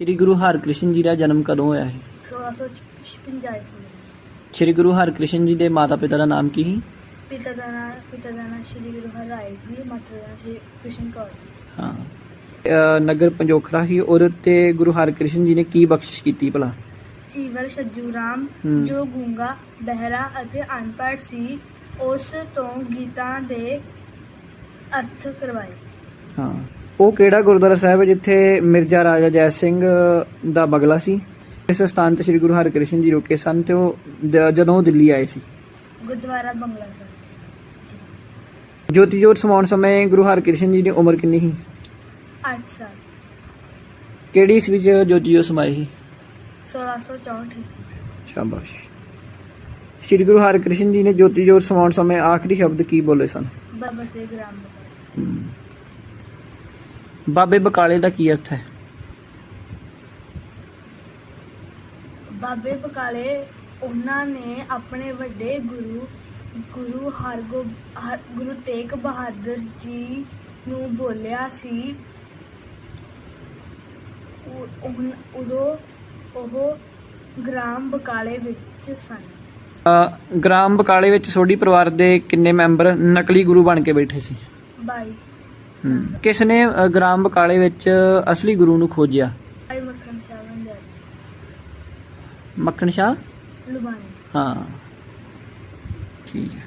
ਸ੍ਰੀ ਗੁਰੂ ਹਰਕ੍ਰਿਸ਼ਨ ਜੀ ਦਾ ਜਨਮ ਕਦੋਂ ਹੋਇਆ ਹੈ 1656 ਈਸਵੀ। ਸ੍ਰੀ ਗੁਰੂ ਹਰਕ੍ਰਿਸ਼ਨ ਜੀ ਦੇ ਮਾਤਾ-ਪਿਤਾ ਦਾ ਨਾਮ ਕੀ ਸੀ? ਪਿਤਾ ਦਾ ਨਾਮ ਪਿਤਾ ਦਾ ਨਾਮ ਸ਼੍ਰੀ ਗੁਰੂ ਹਰਿਰਾਏ ਜੀ ਮਾਤਾ ਦਾ ਨਾਮ ਸ਼੍ਰੀ ਕ੍ਰਿਸ਼ਨ ਕੌਰ ਜੀ। ਹਾਂ। ਅਹ ਨਗਰ ਪੰਜੋਖਰਾ ਸੀ ਉਹਦੇ ਉੱਤੇ ਗੁਰੂ ਹਰਕ੍ਰਿਸ਼ਨ ਜੀ ਨੇ ਕੀ ਬਖਸ਼ਿਸ਼ ਕੀਤੀ ਭਲਾ? ਚੀਵਰ ਛੱਜੂ ਰਾਮ ਹਮ। ਜੋ ਗੂੰਗਾ ਬਹਿਰਾ ਅਤੇ ਅਨਪੜ੍ਹ ਸੀ ਉਸ ਤੋਂ ਗੀਤਾਂ ਦੇ ਅਰਥ ਕਰਵਾਏ। ਹਾਂ। ਉਹ ਕਿਹੜਾ ਗੁਰਦੁਆਰਾ ਸਾਹਿਬ ਹੈ ਜਿੱਥੇ ਮਿਰਜ਼ਾ ਰਾਜਾ ਜੈ ਸਿੰਘ ਦਾ ਬਗਲਾ ਸੀ? ਇਸ ਸਥਾਨ ਤੇ ਸ੍ਰੀ ਗੁਰੂ ਹਰਕ੍ਰਿਸ਼ਨ ਜੀ ਰੁਕੇ ਸਨ ਤੇ ਉਹ ਦ- ਜਦੋਂ ਉਹ ਦਿੱਲੀ ਆਏ ਸੀ। ਗੁਰਦੁਆਰਾ ਬੰਗਲਾ ਸਾਹਿਬ। ਜੋਤੀ ਜੋਤ ਸਮਾਉਣ ਸਮੇਂ ਗੁਰੂ ਹਰਕ੍ਰਿਸ਼ਨ ਜੀ ਦੀ ਉਮਰ ਕਿੰਨੀ ਸੀ? 8 ਸਾਲ। ਕਿਹੜੀ ਇਸ ਵਿੱਚ ਜੋਤੀ ਜੋਤ ਸਮਾਈ ਸੀ? 1664 ਈਸਵੀ। ਸ਼ਾਬਾਸ਼। ਸ੍ਰੀ ਗੁਰੂ ਹਰਕ੍ਰਿਸ਼ਨ ਜੀ ਨੇ ਜੋਤੀ ਜੋਤ ਸਮਾਉਣ ਸਮੇਂ ਆਖਰੀ ਸ਼ਬਦ ਕੀ ਬੋਲੇ ਸਨ? ਬਾਬਾ ਸੇ ਗ੍ਰਾਮ ਹਮ। ਬਾਬੇ ਬਕਾਲੇ ਦਾ ਕੀ ਅਰਥ ਹੈ? ਬਾਬੇ ਬਕਾਲੇ ਉਹਨਾਂ ਨੇ ਆਪਣੇ ਵੱਡੇ ਗੁਰੂ ਗੁਰੂ ਹਰਗੋ ਹਰ- ਗੁਰੂ ਤੇਗ ਬਹਾਦਰ ਜੀ ਨੂੰ ਬੋਲਿਆ ਸੀ। ਉਹ- ਉਨ- ਉਦੋਂ ਉਹ ਗ੍ਰਾਮ ਬਕਾਲੇ ਵਿੱਚ ਸਨ। ਅ, ਗ੍ਰਾਮ ਬਕਾਲੇ ਵਿੱਚ ਸੋਢੀ ਪਰਿਵਾਰ ਦੇ ਕਿੰਨੇ ਮੈਂਬਰ ਨਕਲੀ ਗੁਰੂ ਬਣ ਕੇ ਬੈਠੇ ਸੀ? ਬਾਈ। ਹਮ। ਕਿਸ ਨੇ ਅ, ਗ੍ਰਾਮ ਬਕਾਲੇ ਵਿੱਚ ਅਸਲੀ ਗੁਰੂ ਨੂੰ ਖੋਜਿਆ? ਮੱਖਣ ਸ਼ਾਹ ਬੰਦਰ ਮੱਖਣ ਸ਼ਾਹ? ਲੁਬਾਣੀ ਹਾਂ। ਠੀਕ ਹੈ।